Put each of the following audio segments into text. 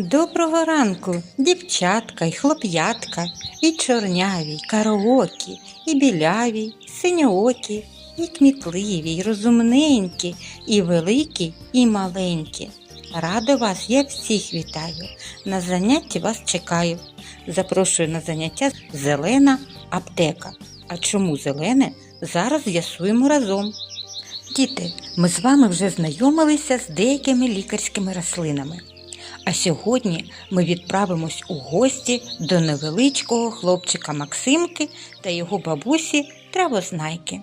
Доброго ранку, дівчатка й хлоп'ятка, і чорняві, й кароокі, і біляві, й синьоокі, і кмітливі, й розумненькі, і великі, і маленькі. Радо вас, я всіх вітаю. На занятті вас чекаю. Запрошую на заняття зелена аптека. А чому зелене? Зараз з'ясуємо разом. Діти, ми з вами вже знайомилися з деякими лікарськими рослинами. А сьогодні ми відправимось у гості до невеличкого хлопчика Максимки та його бабусі Травознайки.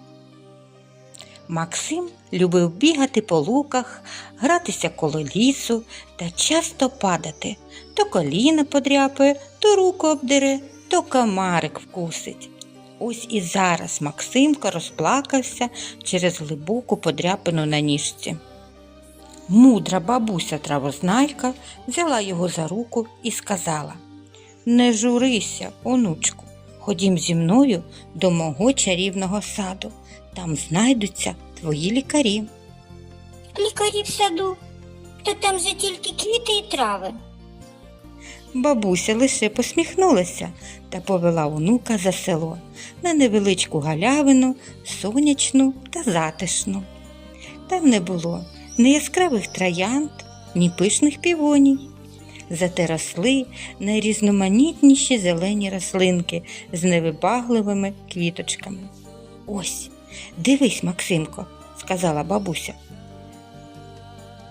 Максим любив бігати по луках, гратися коло лісу та часто падати. То коліна подряпає, то руку обдере, то комарик вкусить. Ось і зараз Максимко розплакався через глибоку подряпину на ніжці. Мудра бабуся травознайка взяла його за руку і сказала Не журися, онучку, ходім зі мною до мого чарівного саду. Там знайдуться твої лікарі. Лікарі в саду, то там же тільки квіти і трави. Бабуся лише посміхнулася та повела онука за село на невеличку галявину, сонячну та затишну. Там не було ні яскравих троянд, ні пишних півоній. Зате росли найрізноманітніші зелені рослинки з невибагливими квіточками. Ось, дивись, Максимко, сказала бабуся.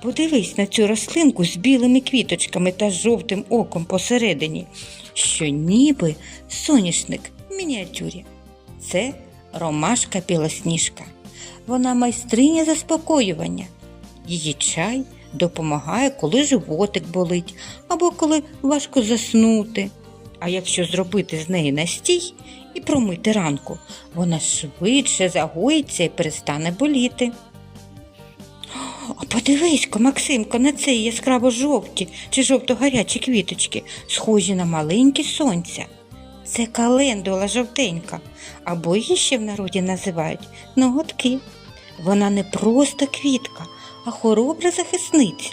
Подивись на цю рослинку з білими квіточками та жовтим оком посередині, що ніби соняшник в мініатюрі. Це ромашка білосніжка. Вона майстриня заспокоювання. Її чай допомагає, коли животик болить або коли важко заснути. А якщо зробити з неї настій і промити ранку, вона швидше загоїться і перестане боліти. А подивись-ка, Максимко, на ці яскраво жовті чи жовто-гарячі квіточки, схожі на маленькі сонця. Це календула жовтенька, або її ще в народі називають ноготки. Вона не просто квітка, а хоробра захисниця.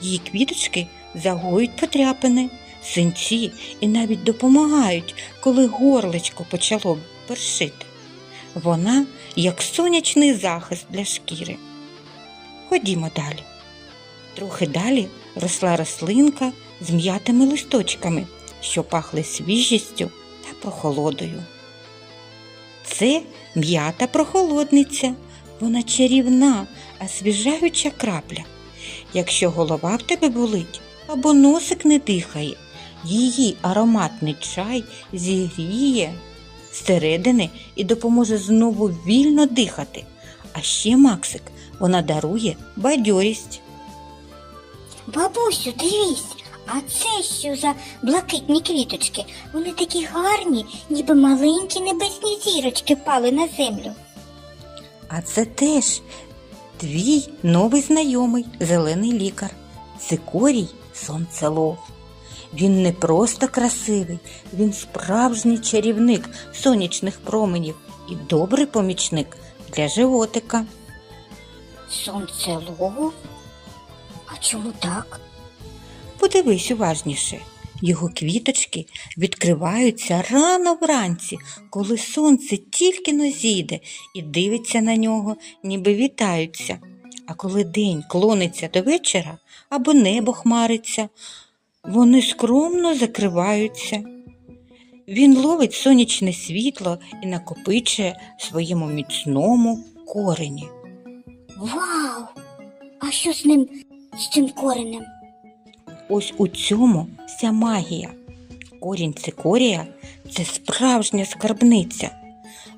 Її квіточки загоюють потряпини, синці і навіть допомагають, коли горлечко почало першити. Вона як сонячний захист для шкіри. Ходімо далі. Трохи далі росла рослинка з м'ятими листочками, що пахли свіжістю та прохолодою. Це м'ята прохолодниця, вона чарівна, освіжаюча крапля. Якщо голова в тебе болить або носик не дихає, її ароматний чай зігріє зсередини і допоможе знову вільно дихати. А ще Максик вона дарує бадьорість. Бабусю, дивись, а це що за блакитні квіточки? Вони такі гарні, ніби маленькі небесні зірочки впали на землю. А це теж твій новий знайомий, зелений лікар, цикорій сонцелов. Він не просто красивий, він справжній чарівник сонячних променів і добрий помічник для животика. Сонцелов? А чому так? Подивись уважніше. Його квіточки відкриваються рано вранці, коли сонце тільки но зійде і дивиться на нього, ніби вітаються. А коли день клониться до вечора або небо хмариться, вони скромно закриваються. Він ловить сонячне світло і накопичує в своєму міцному корені. Вау! А що з ним, з цим коренем? Ось у цьому вся магія. Корінь цикорія це справжня скарбниця.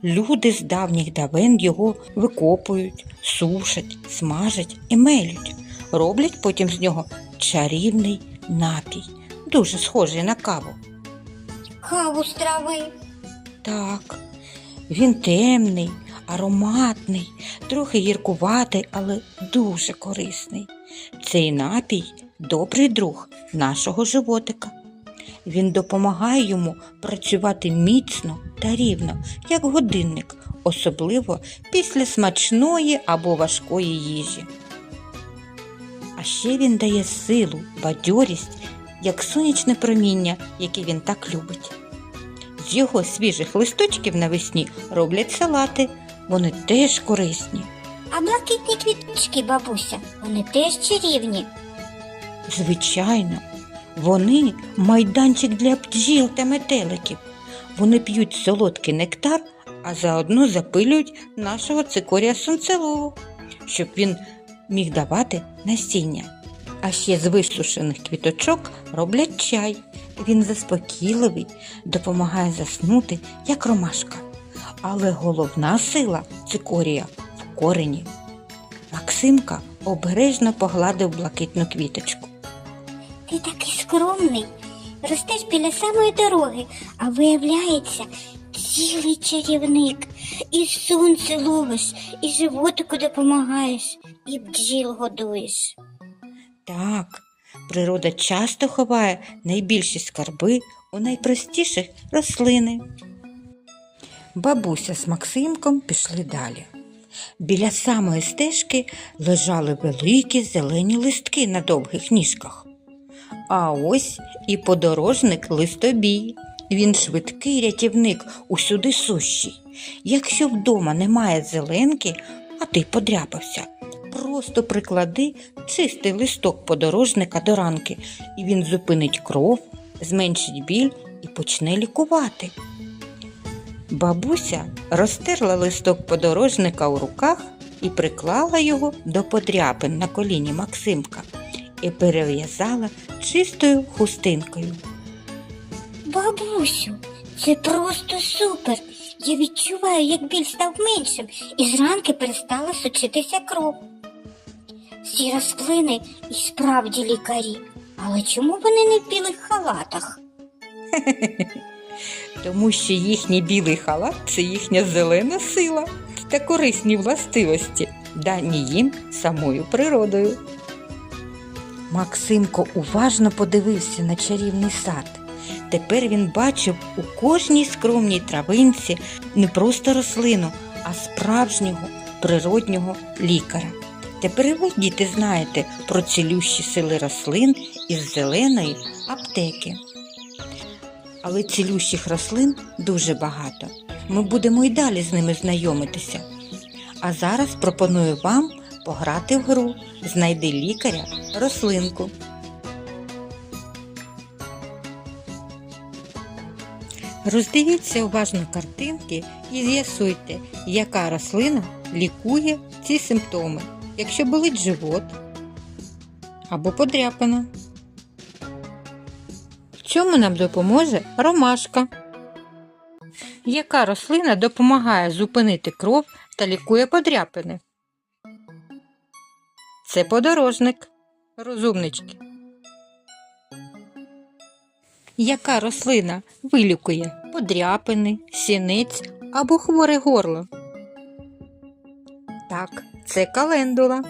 Люди з давніх давен його викопують, сушать, смажать і мелють. Роблять потім з нього чарівний напій, дуже схожий на каву. Каву з трави. Так, він темний, ароматний, трохи гіркуватий, але дуже корисний. Цей напій добрий друг нашого животика. Він допомагає йому працювати міцно та рівно, як годинник, особливо після смачної або важкої їжі. А ще він дає силу, бадьорість як сонячне проміння, яке він так любить. З його свіжих листочків навесні роблять салати, вони теж корисні. А блакитні квіточки, бабуся, вони теж чарівні. Звичайно, вони майданчик для бджіл та метеликів. Вони п'ють солодкий нектар, а заодно запилюють нашого цикорія сонцелового, щоб він міг давати насіння. А ще з висушених квіточок роблять чай. Він заспокійливий, допомагає заснути, як ромашка. Але головна сила цикорія в корені. Максимка обережно погладив блакитну квіточку. Ти такий скромний. Ростеш біля самої дороги, а виявляється, цілий чарівник. І сонце ловиш, і животику допомагаєш, і бджіл годуєш. Так, природа часто ховає найбільші скарби у найпростіших рослини. Бабуся з Максимком пішли далі. Біля самої стежки лежали великі зелені листки на довгих ніжках. А ось і подорожник листобій. Він швидкий рятівник усюди сущий. Якщо вдома немає зеленки, а ти подряпався, просто приклади чистий листок подорожника до ранки, і він зупинить кров, зменшить біль і почне лікувати. Бабуся розтерла листок подорожника у руках і приклала його до подряпин на коліні Максимка і перев'язала чистою хустинкою. Бабусю, це просто супер. Я відчуваю, як біль став меншим, і зранки перестала сочитися кров. Всі рослини і справді лікарі. Але чому вони не в білих халатах? Тому що їхній білий халат це їхня зелена сила та корисні властивості, дані їм самою природою. Максимко уважно подивився на чарівний сад. Тепер він бачив у кожній скромній травинці не просто рослину, а справжнього природнього лікаря. Тепер і ви, діти, знаєте про цілющі сили рослин із зеленої аптеки. Але цілющих рослин дуже багато. Ми будемо й далі з ними знайомитися. А зараз пропоную вам пограти в гру Знайди лікаря рослинку. Роздивіться уважно картинки і з'ясуйте, яка рослина лікує ці симптоми, якщо болить живот або подряпина. В цьому нам допоможе ромашка. Яка рослина допомагає зупинити кров та лікує подряпини? Це подорожник. Розумнички. Яка рослина вилікує подряпини, сіниць або хворе горло? Так, це календула.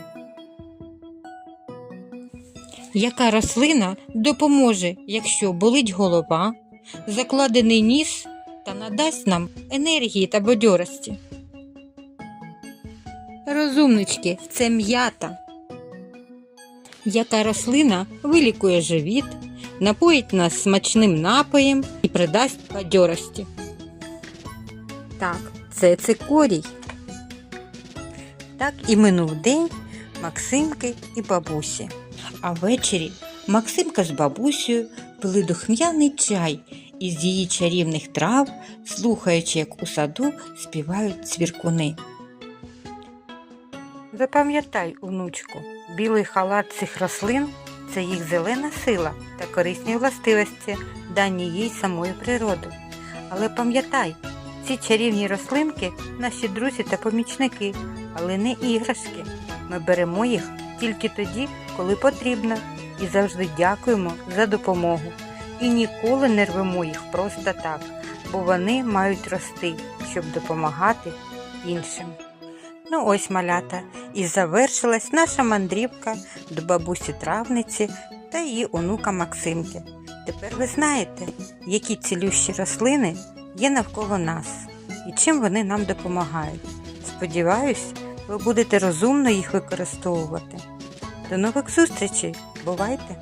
Яка рослина допоможе, якщо болить голова, закладений ніс та надасть нам енергії та бадьорості? Розумнички, це м'ята. Яка рослина вилікує живіт, напоїть нас смачним напоєм і придасть бадьорості? Так, це цикорій. Так і минув день Максимки і бабусі. А ввечері Максимка з бабусею пили духм'яний чай із її чарівних трав, слухаючи, як у саду співають цвіркуни. Запам'ятай, онучку, білий халат цих рослин це їх зелена сила та корисні властивості, дані їй самою природою. Але пам'ятай, ці чарівні рослинки наші друзі та помічники, але не іграшки. Ми беремо їх тільки тоді, коли потрібно, і завжди дякуємо за допомогу. І ніколи не рвемо їх просто так, бо вони мають рости, щоб допомагати іншим. Ну ось малята, і завершилась наша мандрівка до бабусі травниці та її онука Максимки. Тепер ви знаєте, які цілющі рослини є навколо нас і чим вони нам допомагають. Сподіваюсь, ви будете розумно їх використовувати. До нових зустрічей! Бувайте!